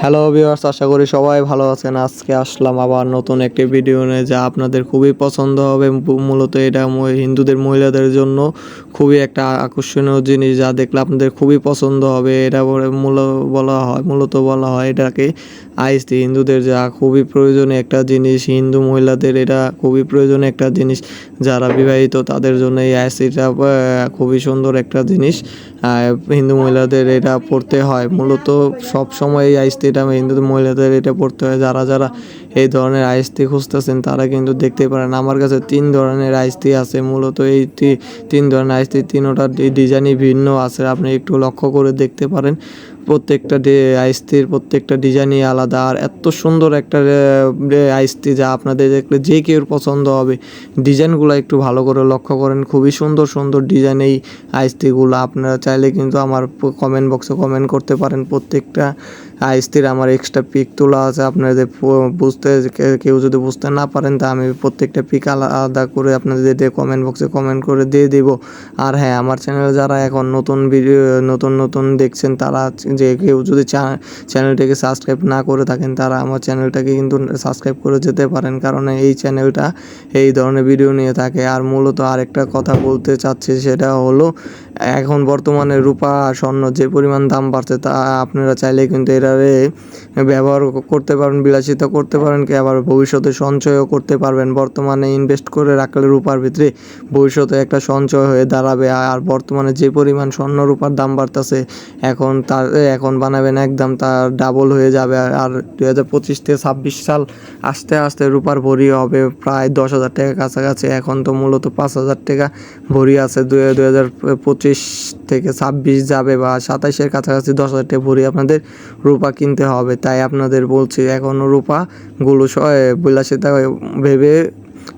Hello viewers আশা করি সবাই ভালো আছেন। আজকে আসলাম আবার নতুন একটি ভিডিও নিয়ে যা আপনাদের খুবই পছন্দ হবে। মূলত এটা হিন্দুদের মহিলাদের জন্য খুবই একটা আকর্ষণীয় জিনিস যা দেখলে আপনাদের খুবই পছন্দ হবে। এটা মূল, বলা হয়, মূলত বলা হয় এটাকে আইসি হিন্দুদের যা খুবই প্রয়োজনীয় একটা জিনিস। হিন্দু মহিলাদের এটা খুবই প্রয়োজনীয় একটা জিনিস। যারা বিবাহিত তাদের জন্য এই আইসিটা খুবই সুন্দর একটা জিনিস। হিন্দু মহিলাদের এটা পড়তে হয়। মূলত সব সময় এই আইসটিটা হিন্দু মহিলাদের এটা পড়তে হয়। যারা যারা এই ধরনের আইসটি খুঁজতেছেন, তারা কিন্তু দেখতে পারেন। আমার কাছে তিন ধরনের আইসটি আছে। মূলত এই তিন ধরনের আইসটি তিনোটা ডিজাইনই ভিন্ন আছে। আপনি একটু লক্ষ্য করে দেখতে পারেন। প্রত্যেকটা আইসটির প্রত্যেকটা ডিজাইনই আলাদা। আর এত সুন্দর একটা আইসটি যা আপনাদের দেখলে যে কেউ পছন্দ হবে, ডিজাইনগুলো একটু ভালো করে লক্ষ্য করেন। খুবই সুন্দর সুন্দর ডিজাইন এই আইসটিগুলো আপনারা চাইলে কিন্তু আমার কমেন্ট বক্সে কমেন্ট করতে পারেন প্রত্যেকটা আইসটির আমার এক্সট্রা পিক তোলা আছে। আপনাদের বুঝতে কেউ যদি বুঝতে না পারেন, তা আমি প্রত্যেকটা পিক আলাদা করে আপনাদের দিয়ে কমেন্ট বক্সে কমেন্ট করে দিয়ে দিব। আর হ্যাঁ আমার চ্যানেলে যারা এখন নতুন ভিডিও নতুন নতুন দেখছেন, তারা যে কেউ যদি চ্যানেলটাকে সাবস্ক্রাইব না করে থাকেন, তারা আমার চ্যানেলটাকে কিন্তু সাবস্ক্রাইব করে যেতে পারেন। কারণ এই চ্যানেলটা এই ধরনের ভিডিও নিয়ে থাকে। আর মূলত আরেকটা কথা বলতে চাচ্ছি, সেটা হলো, এখন বর্তমানে রূপা স্বর্ণ যে পরিমাণ দাম বাড়ছে, তা আপনারা চাইলে কিন্তু এটারে ব্যবহার করতে পারেন বিলাসিতা করতে পারেন কি আবার ভবিষ্যতে সঞ্চয়ও করতে পারবেন। বর্তমানে ইনভেস্ট করে রাখলে রূপার ভিতরে ভবিষ্যতে একটা সঞ্চয় হয়ে দাঁড়াবে। আর বর্তমানে যে পরিমাণ স্বর্ণ রূপার দাম বাড়তেছে, এখন তার, এখন বানাবেন একদম তার ডাবল হয়ে যাবে। আর- দুই হাজার পঁচিশ থেকে ছাব্বিশ সাল আস্তে আস্তে রূপার ভরি হবে প্রায় দশ হাজার টাকা কাছাকাছি। এখন তো মূলত পাঁচ হাজার টাকা ভরি আছে। দুই হাজার পঁচিশ থেকে ছাব্বিশ যাবে বা সাতাইশের কাছাকাছি দশ হাজার টাকা ভরি আপনাদের রূপা কিনতে হবে তাই আপনাদের বলছি এখনও রূপাগুলো বিলাসিতা ভেবে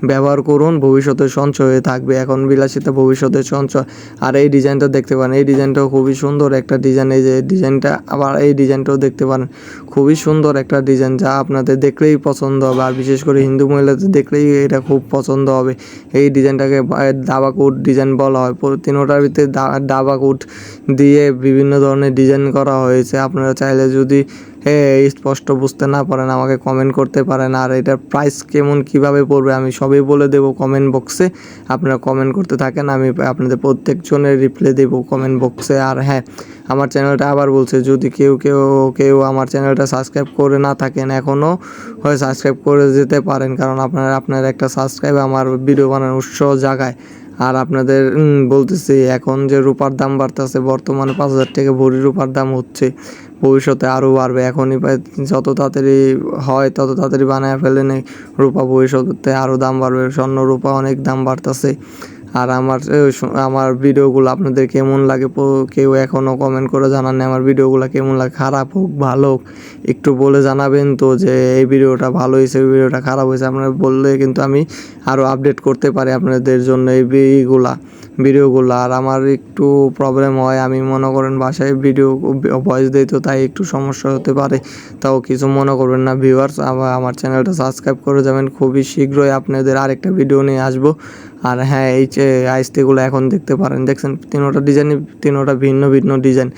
ব্যবহার করুন, ভবিষ্যতে সঞ্চয় হয়ে থাকবে। এখন বিলাসিতা ভবিষ্যতে সঞ্চয়। আর এই ডিজাইনটা দেখতে পারেন, এই ডিজাইনটাও খুবই সুন্দর একটা ডিজাইন। এই যে ডিজাইনটা আবার এই ডিজাইনটাও দেখতে পারেন, খুবই সুন্দর একটা ডিজাইন যা আপনাদের দেখলেই পছন্দ হবে। আর বিশেষ করে হিন্দু মহিলাদের দেখলেই এটা খুব পছন্দ হবে। এই ডিজাইনটাকে দাবা কোট ডিজাইন বলা হয়। তিনোটার ভিতরে দা- দাবা কোট দিয়ে বিভিন্ন ধরনের ডিজাইন করা হয়েছে। আপনারা চাইলে যদি স্পষ্ট বুঝতে না পারেন, আমাকে কমেন্ট করতে পারেন, আর এটার প্রাইস কেমন, কীভাবে পড়বে, আমি সবই বলে দেবো কমেন্ট বক্সে আপনারা কমেন্ট করতে থাকেন, আমি আপনাদের প্রত্যেকজনের রিপ্লাই দেবো কমেন্ট বক্সে আর হ্যাঁ আমার চ্যানেলটা আবার বলছে, যদি কেউ কেউ কেউ আমার চ্যানেলটা সাবস্ক্রাইব করে না থাকেন এখনও হয় সাবস্ক্রাইব করে যেতে পারেন, কারণ আপনার আপনার একটা সাবস্ক্রাইব আমার ভিডিও বানানোর উৎসাহ জাগায়। আর আপনাদের বলতেছি, এখন যে রূপার দাম বাড়তেছে, বর্তমানে পাঁচ হাজার টাকা ভরি রূপার দাম হচ্ছে। ভবিষ্যতে আরও বাড়বে। এখনই যত তাড়াতাড়ি হয়, তত তাড়াতাড়ি বানায় নেই রূপা ভবিষ্যতে আরও দাম বাড়বে। স্বর্ণ রূপা অনেক দাম বাড়তেছে। আর আমার আমার ভিডিওগুলো আপনাদের কেমন লাগে কেউ এখনও কমেন্ট করে জানাননি, আমার ভিডিওগুলো কেমন লাগে? খারাপ হোক, ভালো হোক, একটু বলে জানাবেন তো যে এই ভিডিওটা ভালো হয়েছে, এই ভিডিওটা খারাপ হয়েছে। আপনারা বললে কিন্তু আমি আরও আপডেট করতে পারি আপনাদের জন্য এই এইগুলা ভিডিওগুলো। আর আমার একটু প্রবলেম হয়, আমি মনে করেন বাসায় ভিডিও ভয়েস দিই তো তাই একটু সমস্যা হতে পারে। তাও কিছু মনে করবেন না ভিউয়ার্স আমার চ্যানেলটা সাবস্ক্রাইব করে যাবেন। খুবই শীঘ্রই আপনাদের আরেকটা ভিডিও নিয়ে আসব। আর হ্যাঁ এই যে আইসটিগুলো এখন দেখতে পারেন, দেখছেন তিনোটা ডিজাইন তিনোটা ভিন্ন ভিন্ন ডিজাইন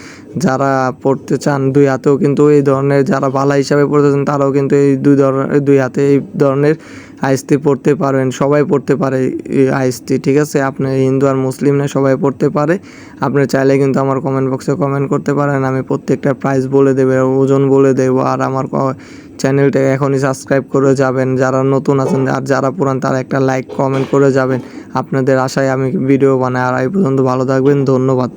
যারা পড়তে চান দুই হাতেও কিন্তু এই ধরনের, যারা বালা হিসাবে পড়তে চান তারাও কিন্তু এই দুই ধরনের দুই হাতে এই ধরনের আইসটি পড়তে পারবেন সবাই পড়তে পারে এই আইসটি ঠিক আছে? আপনি হিন্দু আর মুসলিম না, সবাই পড়তে পারে। আপনি চাইলে কিন্তু আমার কমেন্ট বক্সে কমেন্ট করতে পারেন। আমি প্রত্যেকটা প্রাইস বলে দেবো ওজন বলে দেবো, আর আমার ক- চ্যানেলটা এখনই সাবস্ক্রাইব করে যাবেন। যারা নতুন আছেন আর যারা পুরান, তারা একটা লাইক কমেন্ট করে যাবেন। আপনাদের আশায় আমি ভিডিও বানাই। আর এই পর্যন্ত ভালো থাকবেন। ধন্যবাদ।